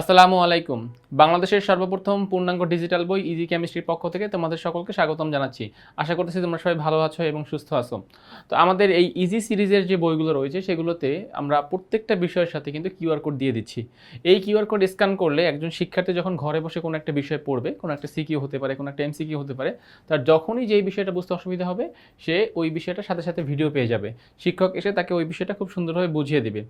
আসসালামু আলাইকুম। বাংলাদেশের সর্বপ্রথম পূর্ণাঙ্গ ডিজিটাল বই ইজি কেমিস্ট্রির পক্ষ থেকে তোমাদের সকলকে স্বাগতম জানাচ্ছি। আশা করতেছি তোমরা সবাই ভালো আছো এবং সুস্থ আছো। তো আমাদের এই ইজি সিরিজের যে বইগুলো রয়েছে, সেগুলোতে আমরা প্রত্যেকটা বিষয়ের সাথে কিন্তু কিউআর কোড দিয়ে দিচ্ছি। এই কিউআর কোড স্ক্যান করলে একজন শিক্ষার্থী যখন ঘরে বসে কোনো একটা বিষয় পড়বে, কোনো একটা সিকিউ হতে পারে, কোনো একটা এমসিকিউ হতে পারে, তার যখনই যেই বিষয়টা বুঝতে অসুবিধা হবে, সে ওই বিষয়টার সাথে সাথে ভিডিও পেয়ে যাবে। শিক্ষক এসে তাকে ওই বিষয়টা খুব সুন্দরভাবে বুঝিয়ে দেবে।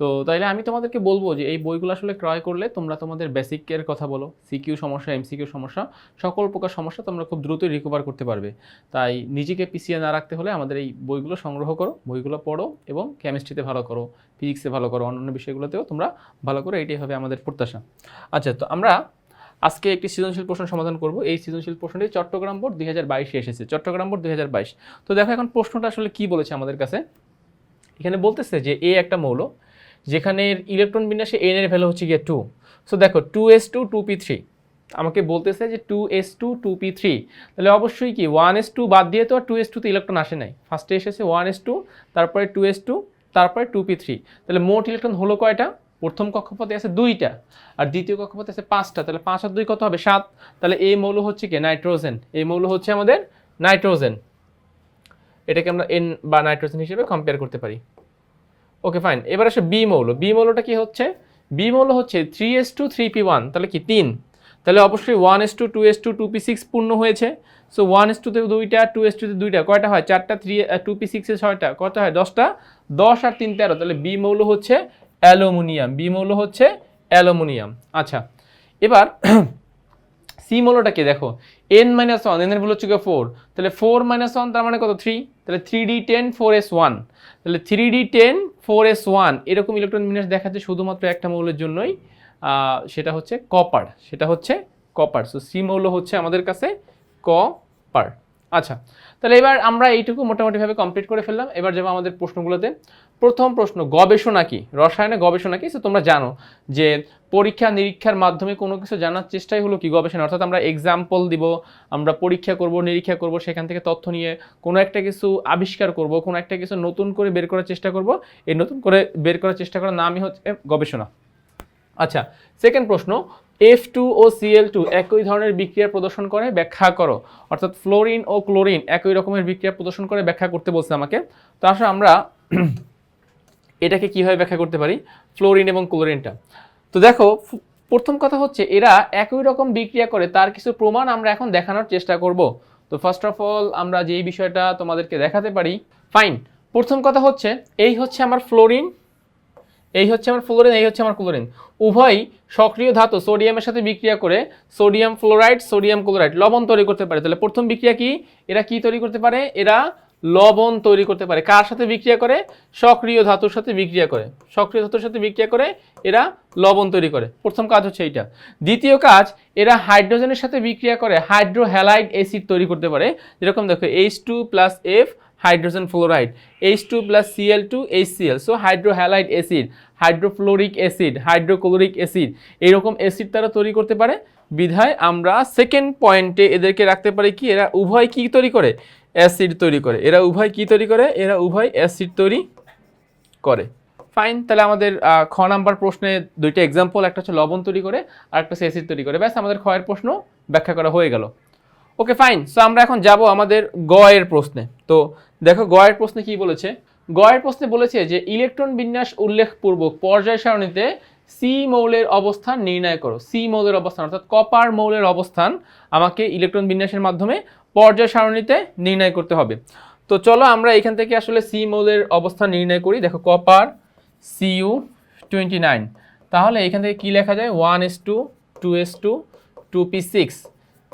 তো তাইলে আমি তোমাদেরকে বলব যে এই বইগুলো আসলে ক্রয় করলে তোমরা তোমাদের বেসিকের কথা বলো সিকিউ সমস্যা এমসিকিউ সমস্যা, সকল প্রকার সমস্যা তোমরা খুব দ্রুতই রিকভার করতে পারবে। তাই নিজেকে পিছিয়ে না রাখতে হলে আমাদের এই বইগুলো সংগ্রহ করো, বইগুলো পড়ো এবং কেমিস্ট্রিতে ভালো করো ফিজিক্সে ভালো করো, অন্যান্য বিষয়গুলোতেও তোমরা ভালো করো এটাই হবে আমাদের প্রত্যাশা। আচ্ছা তো আমরা আজকে একটি সৃজনশীল প্রশ্ন সমাধান করব। এই সৃজনশীল প্রশ্নটি চট্টগ্রাম বোর্ড দুই হাজার বাইশে এসেছে, চট্টগ্রাম বোর্ড দুই হাজার বাইশ। তো দেখো এখন প্রশ্নটা আসলে কি বলেছে আমাদের কাছে? এখানে বলতেছে যে এ একটা মৌল যেখানে ইলেকট্রন বিন্যাসে এন এর ভ্যালু হচ্ছে গিয়ে টু সো দেখো two S two two P three আমাকে বলতেছে যে two S two two P three তাহলে অবশ্যই কি ওয়ান এস টু বাদ দিয়ে তো আর টু এস টুতে ইলেকট্রন আসে নাই। ফার্স্টে এসেছে ওয়ান এস টু তারপরে টু এস টু তারপরে টু পি থ্রি তাহলে মোট ইলেকট্রন হলো কয়টা? প্রথম কক্ষপথে আছে দুইটা, আর দ্বিতীয় কক্ষপথে আছে পাঁচটা। তাহলে পাঁচ আর দুই কত হবে? সাত। তাহলে এই মৌল হচ্ছে কি? নাইট্রোজেন। এই মৌল হচ্ছে আমাদের নাইট্রোজেন। এটাকে আমরা এন বা নাইট্রোজেন হিসেবে কম্পেয়ার করতে পারি। ওকে ফাইন এবার আসে বি মৌল। বি মৌলটা কি হচ্ছে? বি মৌল হচ্ছে three S two three P one তাহলে কি তিন? তাহলে অবশ্যই one S two two S two two P six পূর্ণ হয়েছে। সো ওয়ান এস টুতে দুইটা টু এস টুতে দুইটা, কয়টা হয়? চারটা থ্রি টু পি সিক্সে ছয়টা কত হয়? দশটা? দশ আর তিন তেরো। তাহলে বি মৌল হচ্ছে অ্যালুমিনিয়াম। বি মৌল হচ্ছে অ্যালুমিনিয়াম। আচ্ছা এবার সি মৌলটা মৌলটাকে দেখো এন মাইনাস ওয়ান এন এর ভ্যালু হচ্ছে ফোর তাহলে ফোর মাইনাস ওয়ান তার মানে কত? থ্রি তাহলে three D ten four S one তাহলে three D ten four S one এরকম ইলেকট্রন বিন্যাস দেখাচ্ছে শুধুমাত্র একটা মৌলের জন্যই সেটা হচ্ছে কপার সেটা হচ্ছে কপার সো সি মৌল হচ্ছে আমাদের কাছে কপার আচ্ছা তাহলে এবার আমরা এইটুকু মোটামুটিভাবে কমপ্লিট করে ফেললাম। এবার যাব আমাদের প্রশ্নগুলোতে। প্রথম প্রশ্ন, গবেষণা কি? রসায়নে গবেষণা কি? সো তোমরা জানো যে পরীক্ষা নিরীক্ষার মাধ্যমে কোনো কিছু জানার চেষ্টাই হলো কি গবেষণা? অর্থাৎ আমরা এক্সাম্পল দিব, আমরা পরীক্ষা করব, নিরীক্ষা করব, সেখান থেকে তথ্য নিয়ে কোনো একটা কিছু আবিষ্কার করব, কোনো একটা কিছু নতুন করে বের করার চেষ্টা করব। এই নতুন করে বের করার চেষ্টা করার নামই হচ্ছে গবেষণা। আচ্ছা সেকেন্ড প্রশ্ন এফ টু ও সিএল টু একই ধরনের বিক্রিয়া প্রদর্শন করে, ব্যাখ্যা করো। অর্থাৎ ফ্লোরিন ও ক্লোরিন একই রকমের বিক্রিয়া প্রদর্শন করে, ব্যাখ্যা করতে বলছে আমাকে। তো আসলে আমরা এটাকে কীভাবে ব্যাখ্যা করতে পারি? ফ্লোরিন এবং ক্লোরিনটা তো দেখো প্রথম কথা হচ্ছে, এরা একই রকম বিক্রিয়া করে, তার কিছু প্রমাণ আমরা এখন দেখানোর চেষ্টা করব। তো ফার্স্ট অফ অল আমরা যেই বিষয়টা তোমাদেরকে দেখাতে পারি ফাইন প্রথম কথা হচ্ছে, এই হচ্ছে আমার ফ্লোরিন এই হচ্ছে আমার ফ্লোরিন এই হচ্ছে আমার ক্লোরিন উভয়ই সক্রিয় ধাতু সোডিয়ামের সাথে বিক্রিয়া করে সোডিয়াম ফ্লোরাইড সোডিয়াম ক্লোরাইড লবণ তৈরি করতে পারে। তাহলে প্রথম বিক্রিয়া কি? এরা কি তৈরি করতে পারে? এরা লবণ তৈরি করতে পারে। কার সাথে বিক্রিয়া করে? সক্রিয় ধাতুর সাথে বিক্রিয়া করে। সক্রিয় ধাতুর সাথে বিক্রিয়া করে, এরা লবণ তৈরি করে। প্রথম কাজ হচ্ছে এইটা। দ্বিতীয় কাজ, এরা হাইড্রোজেনের সাথে বিক্রিয়া করে হাইড্রোহ্যালাইড অ্যাসিড তৈরি করতে পারে। যেরকম দেখো H two plus F hydrogen fluoride H two plus CL two H CL so hydrohalide acid hydrofluoric acid hydrochloric acid এইরকম অ্যাসিড তারা তৈরি করতে পারে। বিধায় আমরা সেকেন্ড পয়েন্টে এদেরকে রাখতে পারি কি, এরা উভয় কি তৈরি করে? অ্যাসিড তৈরি করে। এরা উভয় কি তৈরি করে? এরা উভয় অ্যাসিড তৈরি করে। ফাইন তাহলে আমাদের খ নাম্বার প্রশ্নে দুইটা এক্সাম্পল একটা হচ্ছে লবণ তৈরি করে, আর একটা অ্যাসিড তৈরি করে। ব্যাস, আমাদের ক্ষয়ের প্রশ্ন ব্যাখ্যা করা হয়ে গেল। ওকে ফাইন সো আমরা এখন যাব আমাদের গ এর প্রশ্নে। তো দেখো গ এর প্রশ্নে কি বলেছে? গ এর প্রশ্নে বলেছে যে, ইলেকট্রন বিন্যাস উল্লেখপূর্বক পর্যায় সারণীতে সি মৌলের অবস্থান নির্ণয় করো। সি মৌলের অবস্থান, অর্থাৎ কপার মৌলের অবস্থান আমাকে ইলেকট্রন বিন্যাসের মাধ্যমে পর্যায় সারণীতে নির্ণয় করতে হবে। তো চলো, আমরা এখান থেকে আসলে সি মৌলের অবস্থান নির্ণয় করি। দেখো, কপার সিইউ টোয়েন্টি নাইন তাহলে এখান থেকে কী লেখা যায়? One S two two S two two P six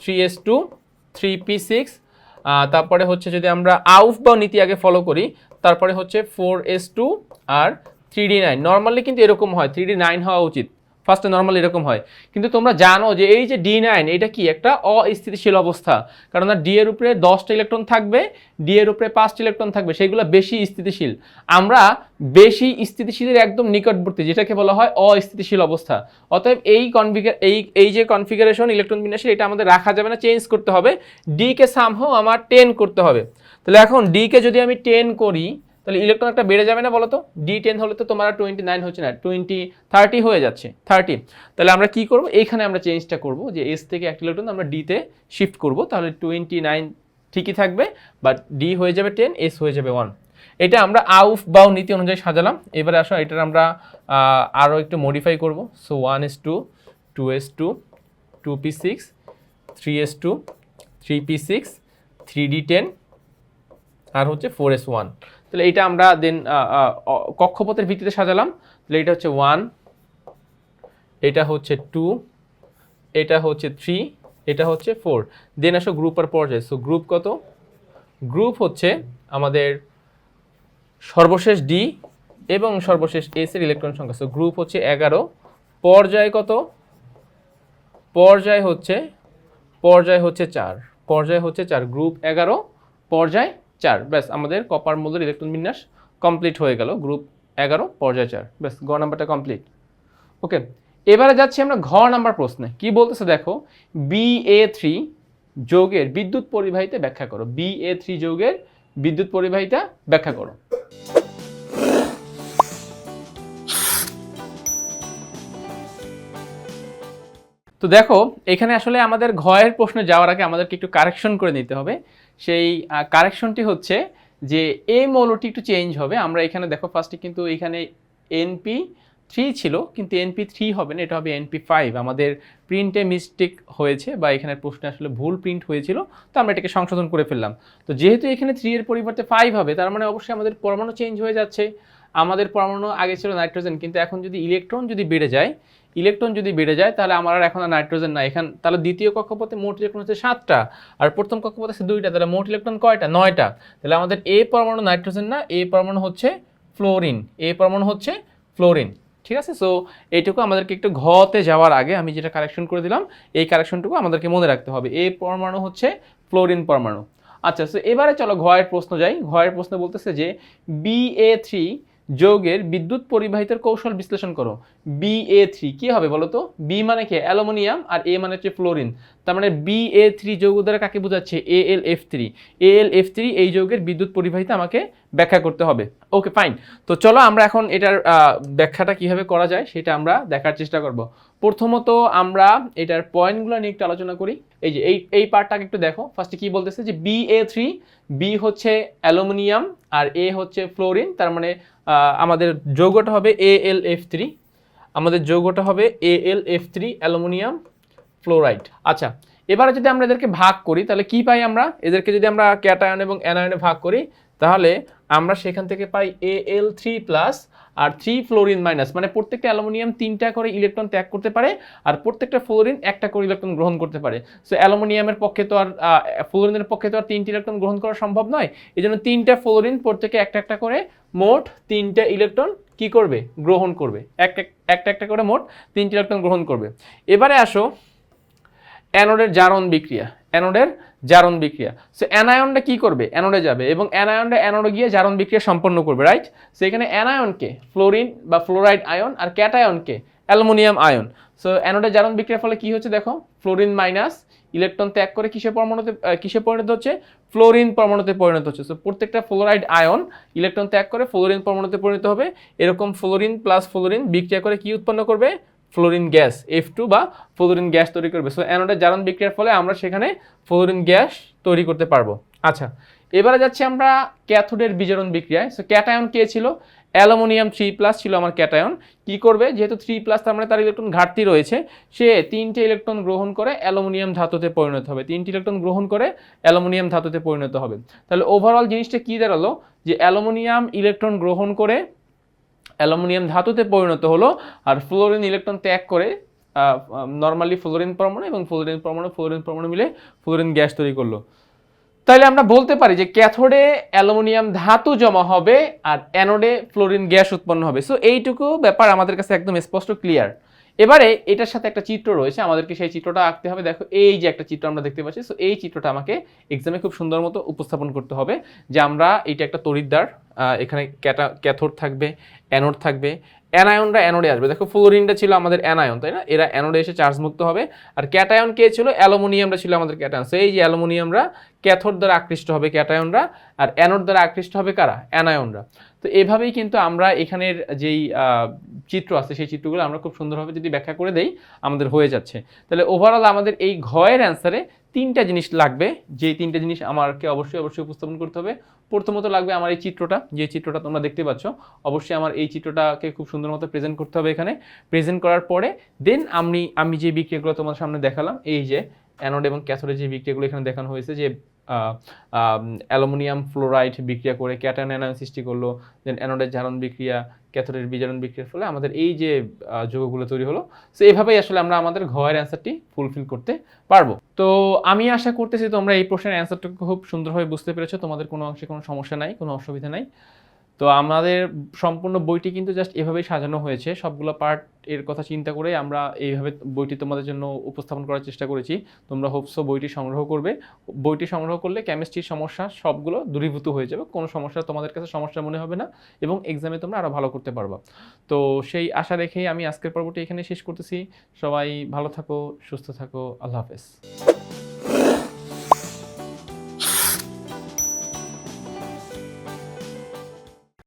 three S two three P six তারপরে হচ্ছে যদি আমরা আউফ বা নীতি আগে ফলো করি, তারপরে হচ্ছে ফোর এস টু আর থ্রি ডি নাইন নর্মালি কিন্তু এরকম হয় থ্রি ডি নাইন হওয়া উচিত। ফার্স্টে নর্মাল এরকম হয়। কিন্তু তোমরা জানো যে এই যে ডি নাইন এটা কি? একটা অস্থিতিশীল অবস্থা। কারণ ডি এর উপরে দশটা ইলেকট্রন থাকবে ডি এর উপরে পাঁচটা ইলেকট্রন থাকবে, সেগুলো বেশি স্থিতিশীল। আমরা বেশি স্থিতিশীলের একদম নিকটবর্তী, যেটাকে বলা হয় অস্থিতিশীল অবস্থা। অতএব এই কনফিগার এই এই যে কনফিগারেশন ইলেকট্রন বিন্যাসের, এটা আমাদের রাখা যাবে না চেঞ্জ করতে হবে। ডি কে সামহাও আমার টেন করতে হবে। তাহলে এখন ডি কে যদি আমি টেন করি তাহলে ইলেকট্রন একটা বেড়ে যাবে না বলো তো ডি টেন হলে তো তোমার টোয়েন্টি নাইন হচ্ছে না টোয়েন্টি থার্টি হয়ে যাচ্ছে থার্টি তাহলে আমরা কি করব? এইখানে আমরা চেঞ্জটা করব যে এস থেকে একটা ইলেকট্রন আমরা ডিতে শিফট করব, তাহলে টোয়েন্টি নাইন ঠিকই থাকবে বাট ডি হয়ে যাবে টেন এস হয়ে যাবে ওয়ান এটা আমরা আউফ বাউ নীতি অনুযায়ী সাজালাম। এবারে আসো, এটার আমরা আরও একটু মডিফাই করব। So one S two two S two two P six three S two three P six three D ten আর হচ্ছে ফোর এস ওয়ান তাহলে এটা আমরা দেন কক্ষপথের ভিত্তিতে সাজালাম। তাহলে এটা হচ্ছে ওয়ান এটা হচ্ছে টু এটা হচ্ছে থ্রি এটা হচ্ছে ফোর দেন আসো গ্রুপ আর পর্যায়ে। সো গ্রুপ কত? গ্রুপ হচ্ছে আমাদের সর্বশেষ ডি এবং সর্বশেষ এস এর ইলেকট্রন সংখ্যা। সো গ্রুপ হচ্ছে এগারো। পর্যায় কত? পর্যায় হচ্ছে পর্যায় হচ্ছে চার। পর্যায় হচ্ছে চার। গ্রুপ এগারো, পর্যায় চার। ব্যাস, আমাদের কপার মূলের ইলেকট্রন বিন্যাস কমপ্লিট হয়ে গেল গ্রুপ এগারো, পর্যায় চার। ব্যাস গ নাম্বারটা কমপ্লিট ওকে এবারে যাচ্ছি আমরা ঘ নাম্বার প্রশ্নে। কি বলতেছে দেখো বি এ থ্রি যোগের বিদ্যুৎ পরিবাহিতা ব্যাখ্যা করো। বি এ থ্রি যোগের বিদ্যুৎ পরিবাহিতা ব্যাখ্যা করো। তো দেখো, এখানে আসলে আমাদের ঘয়ের প্রশ্নে যাওয়ার আগে আমাদেরকে একটু কারেকশন করে নিতে হবে। সেই কারেকশনটি হচ্ছে যে এই মৌলটি একটু চেঞ্জ হবে। আমরা এখানে দেখো ফার্স্টে কিন্তু এখানে এনপি থ্রি ছিল, কিন্তু এনপি থ্রি হবে না, এটা হবে এনপি ফাইভ আমাদের প্রিন্টে মিস্টেক হয়েছে বা এখানে প্রশ্নে আসলে ভুল প্রিন্ট হয়েছিল, তো আমরা এটাকে সংশোধন করে ফেললাম। তো যেহেতু এখানে থ্রি এর পরিবর্তে ফাইভ হবে, তার মানে অবশ্যই আমাদের পরমাণু চেঞ্জ হয়ে যাচ্ছে। আমাদের পরমাণু আগে ছিল নাইট্রোজেন কিন্তু এখন যদি ইলেকট্রন যদি বেড়ে যায় ইলেকট্রন যদি বেড়ে যায়, তাহলে আমার আর এখন আর নাইট্রোজেন না এখান, তাহলে দ্বিতীয় কক্ষপথে মোট ইলেকট্রন হচ্ছে সাতটা, আর প্রথম কক্ষপথে আছে দুইটা, তাহলে মোট ইলেকট্রন কয়টা? নয়টা। তাহলে আমাদের এ পরমাণু নাইট্রোজেন না, এ পরমাণু হচ্ছে ফ্লোরিন, এ পরমাণু হচ্ছে ফ্লোরিন, ঠিক আছে? সো এইটুকু আমাদেরকে একটু ঘতে যাওয়ার আগে আমি যেটা কারেকশন করে দিলাম, এই কারেকশনটুকু আমাদেরকে মনে রাখতে হবে। এ পরমাণু হচ্ছে ফ্লোরিন পরমাণু। আচ্ছা সো এবারে চলো ঘয়ের প্রশ্ন যাই। ঘয়ের প্রশ্ন বলতেছে যে বি এ থ্রি যৌগের বিদ্যুৎ পরিবাহিতার কৌশল বিশ্লেষণ করো। বি এ থ্রি কী হবে বলো তো বি মানে কি? অ্যালুমিনিয়াম আর এ মানে হচ্ছে ফ্লোরিন। তার মানে বি এ থ্রি যৌগ দ্বারা কাকে বোঝাচ্ছে? A L F three A L F three এই যৌগের বিদ্যুৎ পরিবাহিতা আমাকে ব্যাখ্যা করতে হবে। ওকে ফাইন তো চলো আমরা এখন এটার ব্যাখ্যাটা কীভাবে করা যায় সেটা আমরা দেখার চেষ্টা করব। প্রথমত আমরা এটার পয়েন্টগুলো নিয়ে একটু আলোচনা করি। এই যে এই এই পার্টটাকে একটু দেখো। ফার্স্টে কি বলতেছে যে বি এ থ্রি বি হচ্ছে অ্যালুমিনিয়াম আর এ হচ্ছে ফ্লোরিন তার মানে আমাদের যৌগটা হবে এ এল এফ থ্রি আমাদের যৌগটা হবে A L F three aluminium fluoride. আচ্ছা এবারে যদি আমরা এদেরকে ভাগ করি, তাহলে কি পাই আমরা? এদেরকে যদি আমরা ক্যাটায়ন এবং অ্যানায়নে ভাগ করি তাহলে আমরা সেখান থেকে পাই এ এল থ্রি প্লাস আর থ্রি ফ্লোরিন মাইনাস মানে প্রত্যেকটা অ্যালুমিনিয়াম তিনটা করে ইলেকট্রন ত্যাগ করতে পারে আর প্রত্যেকটা ফ্লোরিন একটা করে ইলেকট্রন গ্রহণ করতে পারে। সো অ্যালুমিনিয়ামের পক্ষে তো আর ফ্লোরিনের পক্ষে তো আর তিনটি ইলেকট্রন গ্রহণ করা সম্ভব নয়। এই জন্য তিনটা ফ্লোরিন প্রত্যেকে একটা একটা করে মোট তিনটা ইলেকট্রন কি করবে? গ্রহণ করবে। এক, এক- একটা একটা করে মোট তিনটি ইলেকট্রন গ্রহণ করবে। এবারে আসো অ্যানোডের জারণ বিক্রিয়া। অ্যানোডের জারণ বিক্রিয়া। সো অ্যানায়নটা কি করবে? অ্যানোডে যাবে এবং অ্যানায়নটা অ্যানোডে গিয়ে জারণ বিক্রিয়া সম্পন্ন করবে রাইট সো এখানে অ্যানায়নকে ফ্লোরিন বা ফ্লোরাইড আয়ন আর ক্যাটায়নকে অ্যালুমিনিয়াম আয়ন। সো অ্যানোডে জারণ বিক্রিয়ার ফলে কি হচ্ছে দেখো? ফ্লোরিন মাইনাস ইলেকট্রন ত্যাগ করে কিসে পরমাণুতে কিসে পরিণত হচ্ছে? ফ্লোরিন পরমাণুতে পরিণত হচ্ছে। সো প্রত্যেকটা ফ্লোরাইড আয়ন ইলেকট্রন ত্যাগ করে ফ্লোরিন পরমাণুতে পরিণত হবে। এরকম ফ্লোরিন প্লাস ফ্লোরিন বিক্রিয়া করে কি উৎপন্ন করবে? ফ্লোরিন গ্যাস এফ টু বা ফ্লোরিন গ্যাস তৈরি করবে। সো অ্যানোডের জারণ বিক্রিয়ার ফলে আমরা সেখানে ফ্লোরিন গ্যাস তৈরি করতে পারব। আচ্ছা এবারে যাচ্ছি আমরা ক্যাথোডের বিজারণ বিক্রিয়ায়। সো ক্যাটায়ন কে ছিল? অ্যালুমিনিয়াম থ্রি প্লাস ছিল আমার ক্যাটায়ন। কি করবে? যেহেতু থ্রি প্লাস, তার মানে তার ইলেকট্রন ঘাটতি রয়েছে, সে তিনটে ইলেকট্রন গ্রহণ করে অ্যালুমিনিয়াম ধাতুতে পরিণত হবে। তিনটি ইলেকট্রন গ্রহণ করে অ্যালুমিনিয়াম ধাতুতে পরিণত হবে। তাহলে ওভারঅল জিনিসটা কি দাঁড়াল? যে অ্যালুমিনিয়াম ইলেকট্রন গ্রহণ করে অ্যালুমিনিয়াম ধাতুতে পরিণত হলো আর ফ্লোরিন ইলেকট্রন ত্যাগ করে নর্মালি ফ্লোরিন পরমাণু এবং ফ্লোরিন পরমাণু ফ্লোরিন পরমাণু মিলে ফ্লোরিন গ্যাস তৈরি করল। তাহলে আমরা বলতে পারি যে ক্যাথোডে অ্যালুমিনিয়াম ধাতু জমা হবে আর অ্যানোডে ফ্লোরিন গ্যাস উৎপন্ন হবে। সো এইটুকু ব্যাপার আমাদের কাছে একদম স্পষ্ট ক্লিয়ার এবারে এটার সাথে একটা চিত্র রয়েছে, আমাদেরকে সেই চিত্রটা আঁকতে হবে। দেখো, এই যে একটা চিত্র আমরা দেখতে পাচ্ছি সো এই চিত্রটা আমাকে এক্সামে খুব সুন্দর মতো উপস্থাপন করতে হবে যে আমরা এটা একটা তরিদ্দার এখানে ক্যাটা, ক্যাথোড থাকবে, অ্যানোড থাকবে অ্যানায়নরা অ্যানোডে আসবে। দেখো ফ্লোরিনটা ছিল আমাদের অ্যানায়ন, তাই না? এরা অ্যানোডে এসে চার্জ মুক্ত হবে। আর ক্যাটায়ন কে ছিল? অ্যালুমিনিয়ামটা ছিল আমাদের ক্যাটায়ন। সেই যে অ্যালুমিনিয়ামরা ক্যাথোড দ্বারা আকৃষ্ট হবে ক্যাটায়নরা, আর অ্যানোড দ্বারা আকৃষ্ট হবে কারা? অ্যানায়নরা। তো এভাবেই কিন্তু আমরা এখানের যেই চিত্র আছে, সেই চিত্রগুলো আমরা খুব সুন্দরভাবে যদি ব্যাখ্যা করে দেই, আমাদের হয়ে যাচ্ছে। তাহলে ওভারঅল আমাদের এই ঘয়ের অ্যান্সারে তিনটা জিনিস লাগবে যে তিনটা জিনিস আমাকে অবশ্যই অবশ্যই উপস্থাপন করতে হবে। প্রথমত লাগবে আমার এই চিত্রটা, যে চিত্রটা তোমরা দেখতে পাচ্ছ, অবশ্যই আমার এই চিত্রটাকে খুব সুন্দর মতো প্রেজেন্ট করতে হবে এখানে। প্রেজেন্ট করার পরে দেন আমি আমি যে বিক্রিয়াগুলো তোমার সামনে দেখালাম, এই যে অ্যানোড এবং ক্যাথোডের যে বিক্রিয়াগুলো এখানে দেখানো হয়েছে, যে অ্যালুমিনিয়াম ফ্লোরাইড বিক্রিয়া করে ক্যাটায়ন অ্যানায়ন সৃষ্টি করল দেন অ্যানোডের জারণ বিক্রিয়া ক্যাথোডের বিজারণ বিক্রিয়ার ফলে আমাদের এই যে যোগগুলো তৈরি হলো সো এভাবেই আসলে আমরা আমাদের ঘয়ের অ্যান্সারটি ফুলফিল করতে পারব। তো আমি আশা করতেছি তোমরা এই প্রশ্নের অ্যান্সারটা খুব সুন্দরভাবে বুঝতে পেরেছ। তোমাদের কোনো অংশে কোনো সমস্যা নাই, কোনো অসুবিধা নাই। তো আমাদের সম্পূর্ণ বইটি কিন্তু জাস্ট এভাবেই সাজানো হয়েছে। সবগুলো পার্ট এর কথা চিন্তা করে আমরা এইভাবে বইটি তোমাদের জন্য উপস্থাপন করার চেষ্টা করেছি। তোমরা হোপসো বইটি সংগ্রহ করবে। বইটি সংগ্রহ করলে কেমিস্ট্রির সমস্যা সবগুলো দূরীভূত হয়ে যাবে। কোনো সমস্যা তোমাদের কাছে সমস্যা মনে হবে না এবং এক্সামে তোমরা আরও ভালো করতে পারবা। তো সেই আশা রেখেই আমি আজকের পর্বটি এখানে শেষ করতেছি। সবাই ভালো থাকো, সুস্থ থাকো। আল্লাহ হাফেজ।